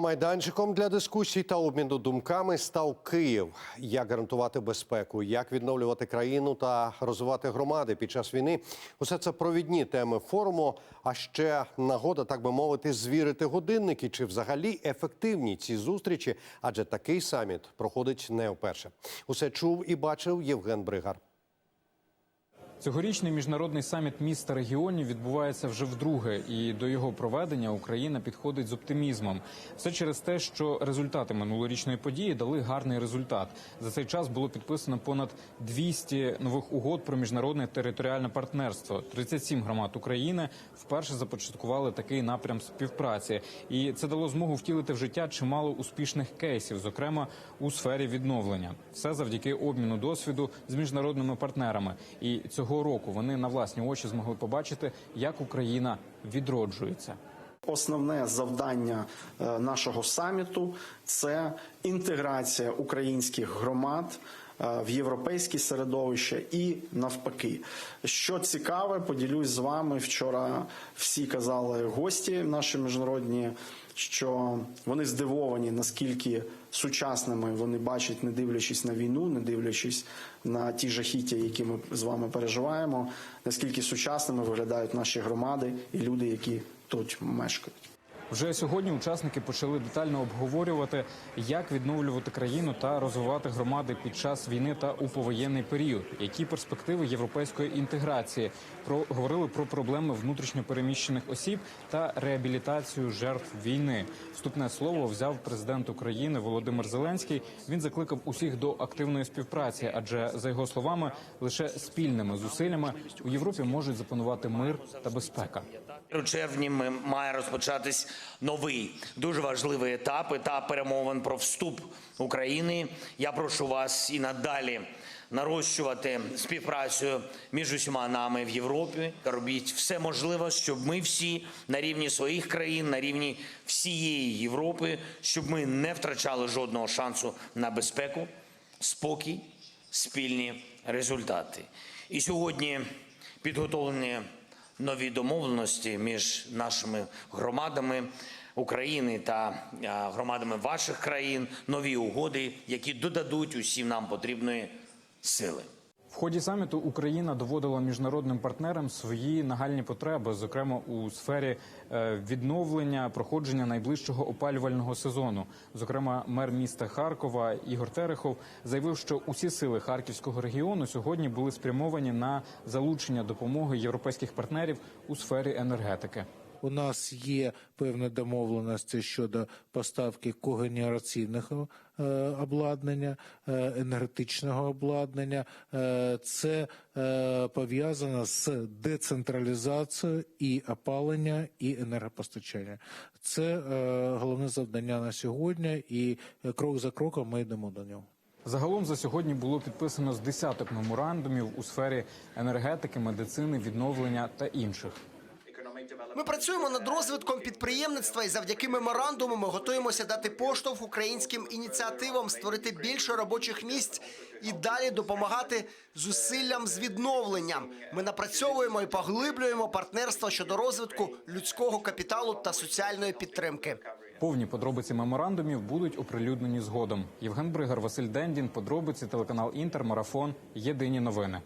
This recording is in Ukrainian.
Майданчиком для дискусій та обміну думками став Київ. Як гарантувати безпеку, як відновлювати країну та розвивати громади під час війни усе це провідні теми форуму. А ще нагода, так би мовити, звірити годинники чи взагалі ефективні ці зустрічі, адже такий саміт проходить не вперше. Усе чув і бачив Євген Бригар. Цьогорічний міжнародний саміт міст та регіонів відбувається вже вдруге, і до його проведення Україна підходить з оптимізмом. Все через те, що результати минулорічної події дали гарний результат. За цей час було підписано понад 200 нових угод про міжнародне територіальне партнерство. 37 громад України вперше започаткували такий напрям співпраці, і це дало змогу втілити в життя чимало успішних кейсів, зокрема у сфері відновлення. Все завдяки обміну досвіду з міжнародними партнерами. І цього року вони на власні очі змогли побачити, як Україна відроджується. Основне завдання е, нашого саміту це інтеграція українських громад в європейське середовище і навпаки. Що цікаве, поділюсь з вами. Вчора всі казали гості наші міжнародні, що вони здивовані, наскільки сучасними вони бачать, не дивлячись на війну, не дивлячись на ті жахіття, які ми з вами переживаємо, наскільки сучасними виглядають наші громади і люди, які тут мешкають. Вже сьогодні учасники почали детально обговорювати, як відновлювати країну та розвивати громади під час війни та у повоєнний період, які перспективи європейської інтеграції. Про говорили про проблеми внутрішньопереміщених осіб та реабілітацію жертв війни. Вступне слово взяв президент України Володимир Зеленський. Він закликав усіх до активної співпраці, адже за його словами, лише спільними зусиллями у Європі можуть запанувати мир та безпека. У червні має розпочатись новий дуже важливий етап етап перемовин про вступ України. Я прошу вас і надалі нарощувати співпрацю між усіма нами в Європі. Робіть все можливе, щоб ми всі на рівні своїх країн, на рівні всієї Європи, щоб ми не втрачали жодного шансу на безпеку, спокій, спільні результати. І сьогодні підготовлені нові домовленості між нашими громадами України та громадами ваших країн, нові угоди, які додадуть усім нам потрібної сили. В ході саміту Україна доводила міжнародним партнерам свої нагальні потреби, зокрема у сфері е, відновлення проходження найближчого опалювального сезону. Зокрема, мер міста Харкова Ігор Терехов заявив, що усі сили харківського регіону сьогодні були спрямовані на залучення допомоги європейських партнерів у сфері енергетики. У нас є певні домовленості щодо поставки когенераційного е, обладнання, е, енергетичного обладнання. Е, Це пов'язано з децентралізацією і опалення, і енергопостачання. Це головне завдання на сьогодні, і крок за кроком ми йдемо до нього. Загалом за сьогодні було підписано з десяток меморандумів у сфері енергетики, медицини, відновлення та інших. Ми працюємо над розвитком підприємництва і завдяки меморандуму ми готуємося дати поштовх українським ініціативам, створити більше робочих місць і далі допомагати зусиллям з відновленням. Ми напрацьовуємо і поглиблюємо партнерство щодо розвитку людського капіталу та соціальної підтримки. Повні подробиці меморандумів будуть оприлюднені згодом. Євген Бригар, Василь Дендін, подробиці, телеканал Інтер, Марафон. Єдині новини.